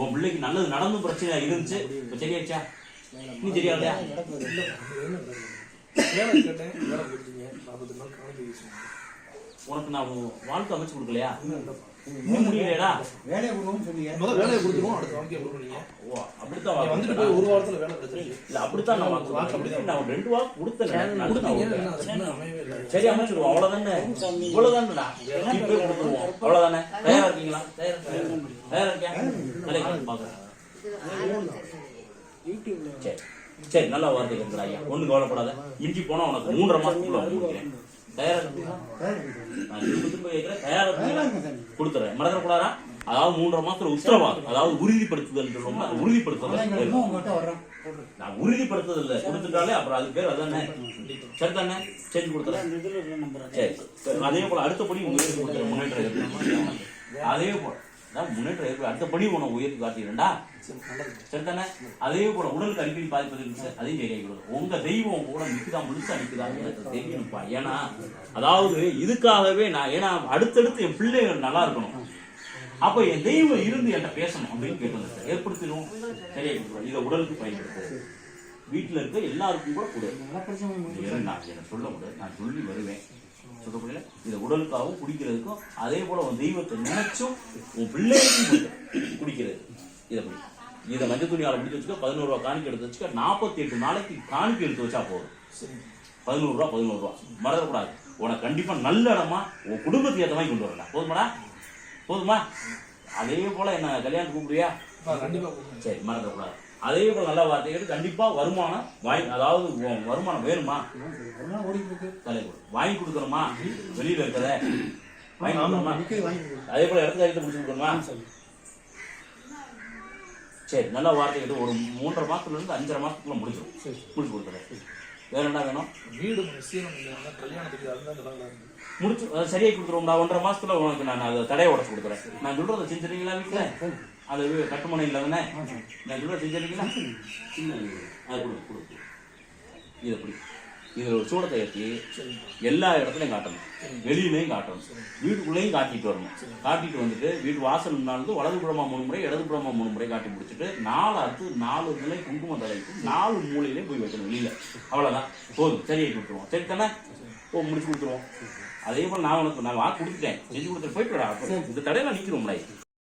உன் பிள்ளைக்கு நல்லது நடந்தும் பிரச்சனை இருந்துச்சு. இப்ப சரியாச்சா நீ சரியா இல்லையா வேலை கேட்டேன் வேலை கொடுத்தீங்க நாற்பத்தி நாள் கணக்கு வீசுங்க உனக்கு நான் வாழ்க்கை அமைச்சு கொடுக்கலையா? இன்னும் முடியலையடா. வேலையை கொடுக்கணும்னு சொன்னீங்க முதல்ல வேலையை கொடுத்துருவோம் அடுத்த வாழ்க்கையை கொடுக்குறீங்க. ஓ அப்படித்தான் நீங்க வந்துட்டு போய் ஒரு வாரத்துல வேலை கிடைச்சிருக்கு இல்ல. அப்படித்தான் நான் வாக்கு கொடுத்தேன். நான் ஒரு ரெண்டு வாக்கு கொடுத்தேன். கொடுத்தீங்க சரி கொடுத்துருவோம். அவ்வளவுதானே? தயாரா இருக்கீங்களா தயாரா தயாரா இருக்கியா வேலைக்கு பாக்குறேன் சரி. சரி நல்ல வார்த்தை இருக்கிற ஐயா. ஒண்ணும் கவலைப்படாத. இஞ்சி போனா உனக்கு மூன்றரை மாசத்துக்குள்ள இருக்கீங்களா கொடுத்துறேன். மறந்துடக்கூடாதா அதாவது மூன்றரை மாசத்துல உத்தரவாதம். அதாவது உறுதிப்படுத்துதல் அது உறுதிப்படுத்துதல் நான் உறுதிப்படுத்துறது இல்ல கொடுத்துட்டாலே அப்புறம் அது பேர் அதானே? சரி தானே செஞ்சு கொடுத்துறேன். சரி. அதே போல அடுத்தபடி உங்க உயர்த்தி கொடுக்குற முன்னேற்றம் அதே போல. அதான் முன்னேற்றம் இருக்கு அடுத்தபடி உனக்கு உயர்த்தி காட்டிடுறா சரி தானே? அதே போல உடலுக்கு அடிக்கடி பாதிப்பது இருந்துச்சு அதையும் சரியாகி கொடுக்கும் உங்க தெய்வம் உங்க கூட நிக்குதா முழுசா நிக்குதாங்கிறது தெரியணும்ப்பா. ஏன்னா அதாவது இதுக்காகவே நான் ஏன்னா அடுத்தடுத்து என் பிள்ளைகள் நல்லா இருக்கணும். அப்ப என் தெய்வம் இருந்து என்கிட்ட பேசணும் அப்படின்னு கேட்டு ஏற்படுத்திடும் சரியாகி கொடுக்குறோம் இதை உடலுக்கு பயன்படுத்து. வீட்டுல இருக்க எல்லாருக்கும் கூட கொடு. நான் என்ன சொல்ல முடியாது நான் சொல்லி வருவேன். சொல்ல முடியல இதை உடலுக்காகவும் குடிக்கிறதுக்கும் அதே போல உன் தெய்வத்தை நினைச்சும் உன் பிள்ளைகளுக்கும் கொடு. குடிக்கிறது. இதை குடி இதை மஞ்சள் துணியால முடிச்சு வச்சுக்க பதினோரு ரூபா காணிக்கை எடுத்து வச்சுக்க நாற்பத்தி எட்டு நாளைக்கு காணிக்கை எடுத்து வச்சா போதும். பதினோரு ரூபா பதினோரு ரூபா. மறந்துடக்கூடாது உனக்கு கண்டிப்பா நல்ல இடமா உன் குடும்பத்துக்கு ஏற்ற மாதிரி கொண்டு வரலாம். போதுமாடா? போதுமா? அதே போல என்ன கல்யாணம் கொடுங்க சரி மறந்துடக்கூடாது அதே போல நல்ல வார்த்தைகள் கண்டிப்பா வருமானம் வாங்கி அதாவது வருமானம் வேணுமா. வாங்கி கொடுக்குறோமா வெளியில இருக்கிறத. வாங்கி கொடுக்குறோம் அதே போல இடத்துல இடத்துல முடிச்சு கொடுக்கணுமா? சரி நல்ல வார்த்தைகள் ஒரு மூன்றரை மாசத்துல இருந்து அஞ்சரை மாசத்துக்குள்ள முடிச்சிடும் முடிச்சு கொடுத்துறேன் வேற என்ன வேணும்? வீடு கல்யாணத்துக்கு முடிச்சு சரியாகி கொடுத்துருவோம்டா. ஒன்றரை மாசத்துல உனக்கு நான் அதை தடையை உடச்சு கொடுக்குறேன். நான் சொல்றதை செஞ்சுறீங்களா வீட்டுல அது வீ- கட்டுமனை இல்லை தானே நான் சொல்றதை செஞ்சுறீங்களா அது கொடு கொடு. இதை பிடி. இதுல ஒரு சூடத்தை ஏற்றி எல்லா இடத்துலையும் காட்டணும். வெளியிலையும் காட்டணும். வீட்டுக்குள்ளேயும் காட்டிட்டு வரணும். காட்டிட்டு வந்துட்டு வீட்டு வாசல் முன்னாடி வலதுபுறமா மூணு முறை இடதுபுறமா மூணு முறை காட்டி முடிச்சுட்டு நாலு அடுத்து நாலு நிலை குங்குமம் தலைக்கு நாலு மூலையிலையும் போய் வைக்கணும் வெளியில. அவ்வளவுதான். போதும். சரியாகி கொடுத்துருவோம். சரி தானே? ஓ முடிச்சு கொடுத்துருவோம். அதே போல நான் உனக்கு நான் வாக்கு கொடுத்துட்டேன். செஞ்சு கொடுத்துட்டு போயிட்டு இந்த தடையில நிக்கிறோம்ல